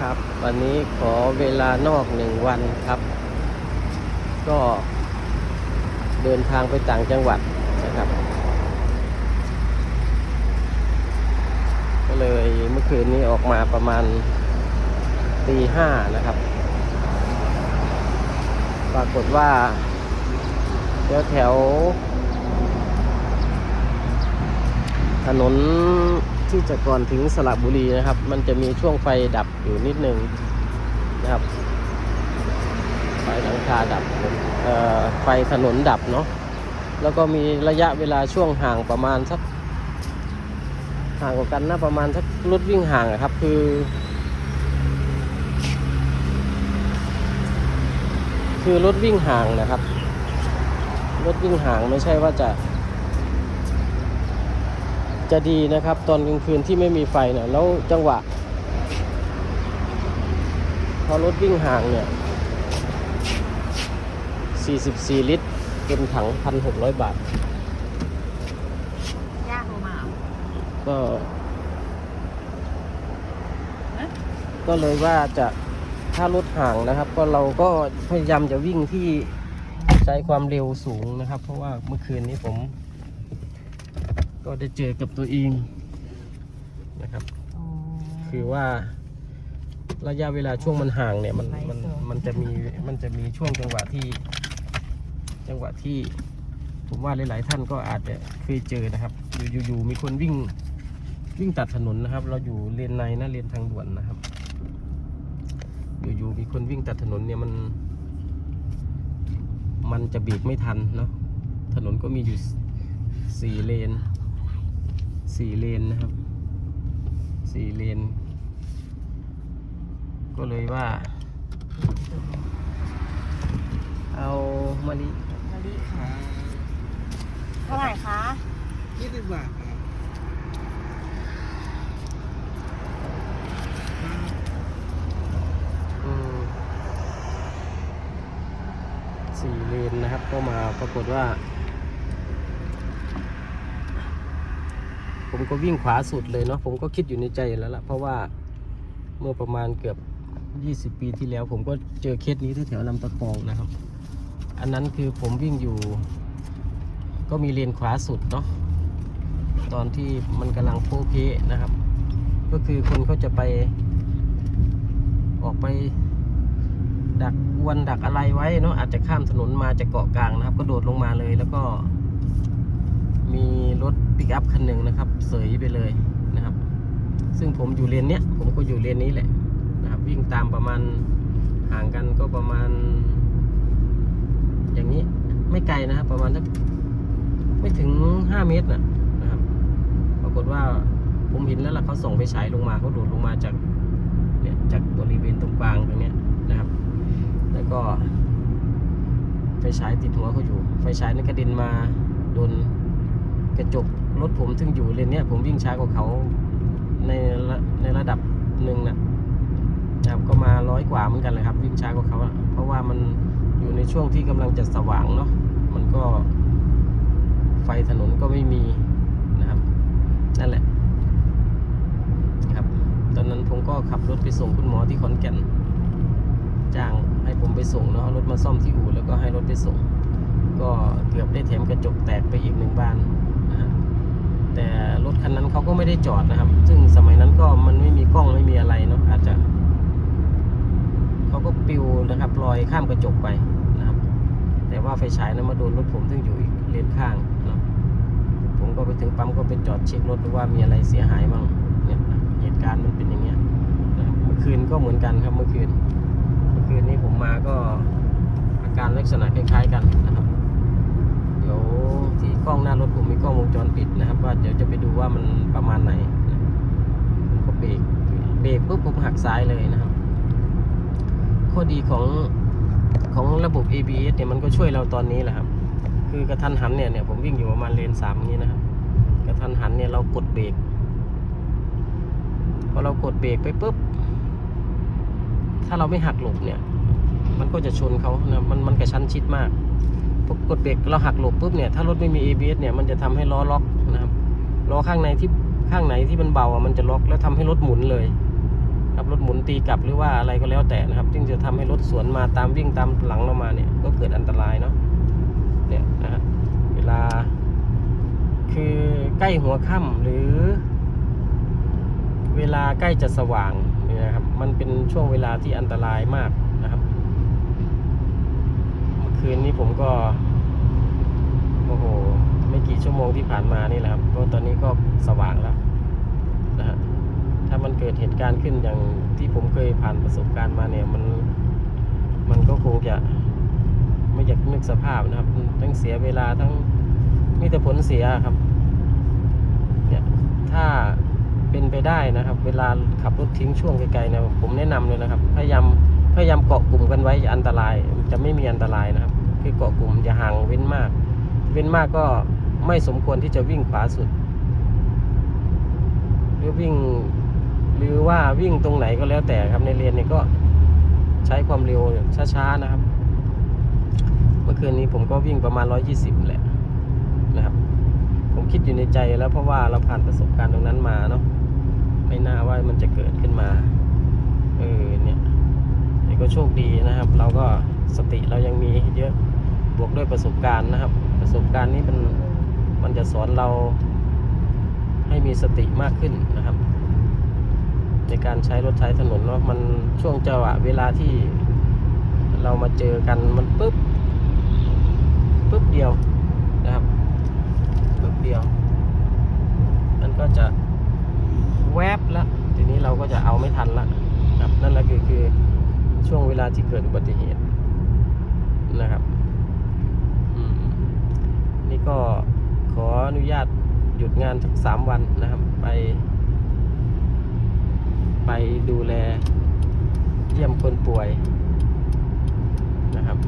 ครับ วันนี้ขอเวลานอกหนึ่งวันครับ ก็เดินทางไปต่างจังหวัดนะครับ ก็เลยเมื่อคืนนี้ออกมาประมาณตีห้านะครับ ปรากฏว่าแถวแถวถนน ที่จะก่อนถึงสระบุรีนะครับ มันจะมีช่วงไฟดับอยู่นิดนึงนะครับ ไฟหลังคาดับไฟถนนดับเนาะแล้วก็มีระยะเวลาช่วงห่างประมาณสักห่างกว่ากันนะประมาณสักรถวิ่งห่างอะครับ คือ คือรถวิ่งห่างนะครับ รถวิ่งห่างไม่ใช่ว่าจะ จะดีนะครับ ตอนกลางคืนที่ไม่มีไฟเนี่ยแล้วจังหวะ พอรถวิ่งห่างเนี่ย 44 ลิตรเต็มถัง 1,600 บาท ยากโทรมาเหรอก็ ก็เลยว่าจะถ้ารถห่างนะครับ ก็เราก็พยายามจะวิ่งที่ใช้ความเร็วสูงนะครับ เพราะว่าเมื่อคืนนี้ผม ก็ได้เจอกับตัวเองนะครับอ๋อคือว่าระยะเวลาช่วงมันห่างเนี่ยมันไลฟ์มันสดมันจะมีมันจะมีช่วงจังหวะที่ จังหวะที่ผมว่าหลาย ๆ ท่านก็อาจจะเคยเจอนะครับ อยู่อยู่ๆมีคนวิ่งวิ่งตัดถนนนะครับ เราอยู่เลนในนะเลนทางด่วนนะครับ อยู่ๆมีคนวิ่งตัดถนนเนี่ยมัน มันจะเบรกไม่ทันเนาะถนนก็มีอยู่สี่เลน สี่เลนนะครับสี่เลน ก็เลยว่า เอามะลิมะลิค่ะ เท่าไหร่คะยี่สิบบาทครับอืมสี่เลนนะครับ ก็มาปรากฏว่า ผมก็วิ่งขวาสุดเลยเนาะผมก็คิดอยู่ในใจแล้วล่ะเพราะว่าเมื่อประมาณเกือบ 20 ปีที่แล้ว ผมก็เจอเคสนี้ที่แถวลำตะคองนะครับ อันนั้นคือผมวิ่งอยู่ ก็มีเลนขวาสุดเนาะตอนที่มันกำลังโพเพนะครับ ก็คือคนเขาจะไป ออกไปดักอวนดักอะไรไว้เนาะอาจจะข้ามถนนมาจากเกาะกลางนะครับ ก็โดดลงมาเลยแล้วก็ มีรถปิกอัพคันหนึ่งนะครับ เสยไปเลยนะครับ ซึ่งผมอยู่เลนเนี้ยผมก็อยู่เลนนี้แหละนะครับ วิ่งตามประมาณห่างกันก็ประมาณ อย่างนี้ไม่ไกลนะครับประมาณสักไม่ถึงห้าเมตรนะนะครับ ปรากฏว่าผมเห็นแล้วล่ะเขาส่งไปฉายลงมาเขาโดดลงมาจากเนี่ยจากบริเวณตรงกลางตรงเนี้ยนะครับ แล้วก็ไฟฉายติดหัวเขาอยู่ ไฟฉายนั้นกระเด็นมาโดน กระจกรถผมซึ่งอยู่เลนเนี้ยผมวิ่งช้ากว่าเขาในระในระดับหนึ่งนะครับก็มาร้อยกว่าเหมือนกันเลยครับ วิ่งช้ากว่าเขาเพราะว่ามันอยู่ในช่วงที่กำลังจะสว่างเนาะมันก็ไฟถนนก็ไม่มีนะครับ นั่นแหละครับ ตอนนั้นผมก็ขับรถไปส่งคุณหมอที่ขอนแก่นจ้างให้ผมไปส่งเนาะรถมาซ่อมที่อู่แล้วก็ให้รถไปส่ง ก็เกือบได้แถมกระจกแตกไปอีกหนึ่งบาน แต่รถคันนั้นเขาก็ไม่ได้จอดนะครับ ซึ่งสมัยนั้นก็มันไม่มีกล้องไม่มีอะไรเนาะอาจจะเขาก็ปิวนะครับลอยข้ามกระจกไปนะครับ แต่ว่าไฟฉายนั้นมาโดนรถผมซึ่งอยู่อีกเลนข้างเนาะผมก็ไปถึงปั๊มก็ไปจอดเช็ครถดูว่ามีอะไรเสียหายบ้างเนี่ยเหตุการณ์มันเป็นอย่างเงี้ยนะครับเมื่อคืนก็เหมือนกันครับเมื่อคืน เมื่อคืนนี้ผมมาก็อาการลักษณะคล้ายๆกันนะครับ ดี๋ยวที่กล้องหน้ารถผมมีกล้องวงจรปิดนะครับ ว่าเดี๋ยวจะไปดูว่ามันประมาณไหนผมก็เบรกเบรกปุ๊บผมหักซ้ายเลยนะครับ ข้อดีของของระบบ ABS เนี่ยมันก็ช่วยเราตอนนี้แหละครับ คือกระทันหันเนี่ยเนี่ยผมวิ่งอยู่ประมาณเลนสามนี้นะครับ กระทันหันเนี่ยเรากดเบรกพอเรากดเบรกไปปุ๊บ ถ้าเราไม่หักหลบเนี่ย มันก็จะชนเขานะมันมันกระชั้นชิดมาก กดเบรกเราหักหลบปุ๊บเนี่ยถ้ารถไม่มี ABS เนี่ยมันจะทำให้ล้อล็อกนะครับล้อข้างในที่ข้างไหนที่มันเบาอะมันจะล็อกแล้วทำให้รถหมุนเลยครับรถหมุนตีกลับหรือว่าอะไรก็แล้วแต่นะครับซึ่งจะทำให้รถสวนมาตามวิ่งตามหลังเรามาเนี่ยก็เกิดอันตรายเนาะเนี่ยนะฮะเวลา คือใกล้หัวค่ำหรือ เวลาใกล้จะสว่างเนี่ยครับมันเป็นช่วงเวลาที่อันตรายมาก คืนนี้ผมก็โอ้โหไม่กี่ชั่วโมงที่ผ่านมานี่แหละครับก็ตอนนี้ก็สว่างแล้วนะฮะถ้ามันเกิดเหตุการณ์ขึ้นอย่างที่ผมเคยผ่านประสบการณ์มาเนี่ยมันมันก็คงจะไม่อยากนึกสภาพนะครับทั้งเสียเวลาทั้งมีแต่ผลเสียครับเนี่ยถ้าเป็นไปได้นะครับ เวลาขับรถทิ้งช่วงไกลๆเนี่ยผมแนะนำเลยนะครับ พยายาม พยายามเกาะกลุ่มกันไว้อย่าอันตรายจะไม่มีอันตรายนะครับคือเกาะกลุ่มอย่าห่างเว้นมาก เว้นมากก็ไม่สมควรที่จะวิ่งขวาสุด หรือวิ่งหรือว่าวิ่งตรงไหนก็แล้วแต่ครับในเลนเนี่ยก็ใช้ความเร็วช้าๆนะครับ เมื่อคืนนี้ผมก็วิ่งประมาณ 120 แหละนะครับ ผมคิดอยู่ในใจแล้วเพราะว่าเราผ่านประสบการณ์ตรงนั้นมาเนาะไม่น่าว่ามันจะเกิดขึ้นมา เออเนี่ย ก็โชคดีนะครับ เราก็สติเรายังมีเยอะบวกด้วยประสบการณ์นะครับ ประสบการณ์นี้มันมันจะสอนเราให้มีสติมากขึ้นนะครับ ในการใช้รถใช้ถนนเนาะมันช่วงจังหวะเวลาที่เรามาเจอกันมันปุ๊บปุ๊บเดียวนะครับปึ๊บเดียว มันก็จะแวบละทีนี้เราก็จะเอาไม่ทันละครับนั่นแหละคือคือ ช่วงเวลาที่เกิดอุบัติเหตุนะครับนี่ก็ขออนุญาตหยุดงานสักสามวันนะครับ ไป ไปดูแลเยี่ยมคนป่วยนะครับ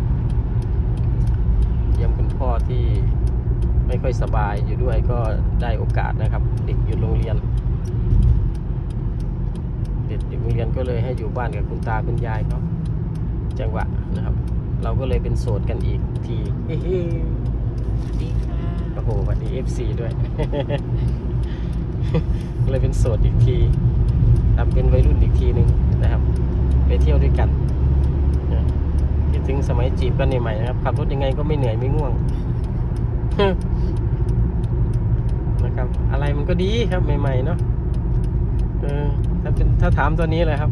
เยี่ยมคุณพ่อที่ไม่ค่อยสบายอยู่ด้วยก็ได้โอกาสนะครับ เด็กอยู่โรงเรียน เด็กอยู่โรงเรียนก็เลยให้อยู่บ้านกับคุณตาคุณยายเขา จังหวะนะครับ เราก็เลยเป็นโสดกันอีกทีเฮ้ยดีค่ะโอ้โหวันนี้ FC ด้วยก็เลยเป็นโสดอีกทีทำเป็นวัยรุ่นอีกทีหนึ่งนะครับ ไปเที่ยวด้วยกันนะคิดถึงสมัยจีบกันใหม่ๆนะครับขับรถยังไงก็ไม่เหนื่อยไม่ง่วงนะครับ อะไรมันก็ดีครับใหม่ๆเนาะเออถ้าเป็นถ้าถามตัวนี้เลยครับ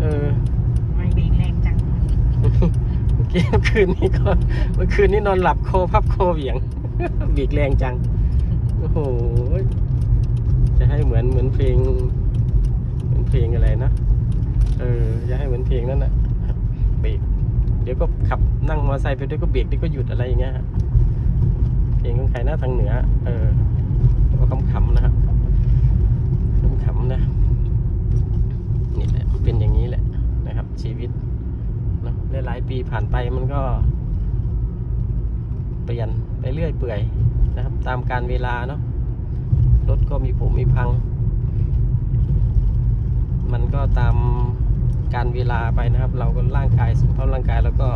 เออ ไม่เบรกแรงจัง เมื่อกี้เมื่อคืนนี้ก็เมื่อคืนนี้นอนหลับโคพับโคเหวี่ยง บีกแรงจัง โอ้โห จะให้เหมือนเหมือนเพลง เหมือนเพลงอะไรนะ เออ จะให้เหมือนเพลงนั่นนะเบรกเดี๋ยวก็ขับนั่งมอเตอร์ไซค์ไปด้วยก็เบรกเดี๋ยวก็หยุดอะไรอย่างเงี้ยเพลงของใครนะทางเหนือ เออก็ขำๆนะครับขำๆนะนี่แหละเป็นอย่างนี้แหละนะครับ ชีวิต หลายๆปีผ่านไปมันก็ เปลี่ยนไปเรื่อยเปื่อยนะครับ ตามการเวลาเนาะรถก็มีผุมีพัง มันก็ตามการเวลาไปนะครับ เราก็ร่างกายสุขภาพร่างกายแล้วก็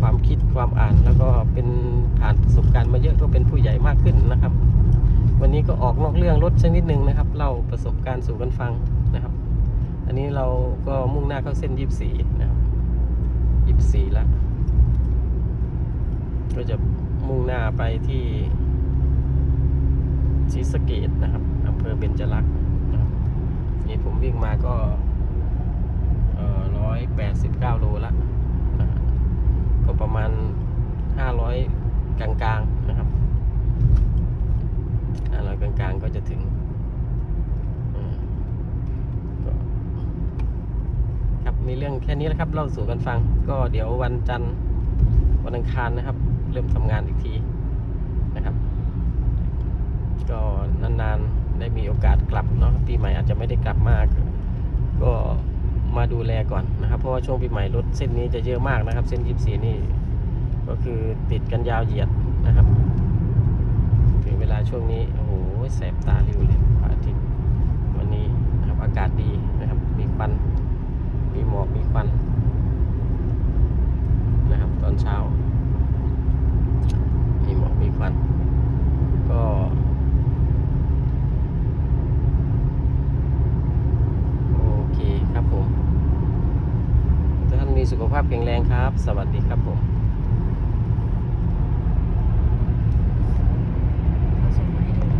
ความคิดความอ่านแล้วก็เป็นผ่านประสบการณ์มาเยอะก็เป็นผู้ใหญ่มากขึ้นนะครับ วันนี้ก็ออกนอกเรื่องรถชนิดหนึ่งนะครับเล่าประสบการณ์สู่กันฟัง อันนี้เราก็มุ่งหน้าเข้าเส้นยี่สิบสี่นะครับยี่สิบสี่แล้วก็จะมุ่งหน้าไปที่ศรีสะเกดนะครับอำเภอเบญจรักษณ์นะครับนี่ผมวิ่งมาก็ร้อยแปดสิบเก้าโลละนะฮะก็ประมาณห้าร้อยกลางๆนะครับห้าร้อยกลางๆก็จะถึงอืมก็ ครับ มีเรื่องแค่นี้แหละครับเล่าสู่กันฟัง ก็เดี๋ยววันจันทร์วันอังคารนะครับ เริ่มทำงานอีกทีนะครับ ก็นานๆได้มีโอกาสกลับเนาะปีใหม่อาจจะไม่ได้กลับมาก ก็มาดูแลก่อนนะครับ เพราะว่าช่วงปีใหม่รถเส้นนี้จะเยอะมากนะครับ เส้นยีสีนี่ก็คือติดกันยาวเหยียดนะครับถึงเวลาช่วงนี้โอ้โหแสบตาริวเลยพระอาทิตย์วันนี้นะครับอากาศดีนะครับมีควัน มีหมอกมีควันนะครับตอนเช้า มีหมอกมีควัน ก็โอเคครับผมท่านมีสุขภาพแข็งแรงครับ สวัสดี